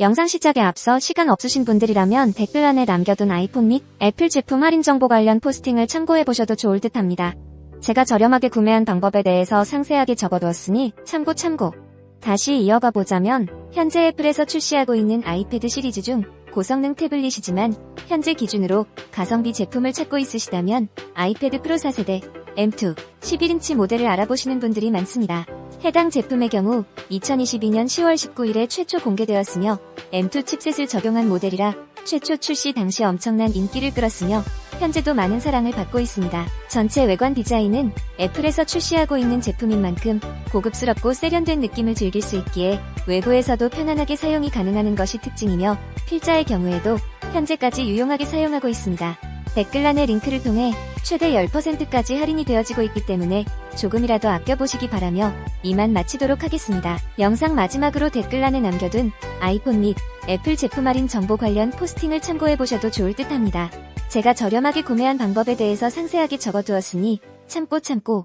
영상 시작에 앞서 시간 없으신 분들이라면 댓글란에 남겨둔 아이폰 및 애플 제품 할인 정보 관련 포스팅을 참고해보셔도 좋을 듯 합니다. 제가 저렴하게 구매한 방법에 대해서 상세하게 적어두었으니 참고 참고. 다시 이어가 보자면 현재 애플에서 출시하고 있는 아이패드 시리즈 중 고성능 태블릿이지만 현재 기준으로 가성비 제품을 찾고 있으시다면 아이패드 프로 4세대 M2 11인치 모델을 알아보시는 분들이 많습니다. 해당 제품의 경우 2022년 10월 19일에 최초 공개되었으며 M2 칩셋을 적용한 모델이라 최초 출시 당시 엄청난 인기를 끌었으며 현재도 많은 사랑을 받고 있습니다. 전체 외관 디자인은 애플에서 출시하고 있는 제품인 만큼 고급스럽고 세련된 느낌을 즐길 수 있기에 외부에서도 편안하게 사용이 가능하는 것이 특징이며 필자의 경우에도 현재까지 유용하게 사용하고 있습니다. 댓글란의 링크를 통해 최대 10%까지 할인이 되어지고 있기 때문에 조금이라도 아껴보시기 바라며 이만 마치도록 하겠습니다. 영상 마지막으로 댓글란에 남겨둔 아이폰 및 애플 제품 할인 정보 관련 포스팅을 참고해보셔도 좋을 듯 합니다. 제가 저렴하게 구매한 방법에 대해서 상세하게 적어두었으니 참고 참고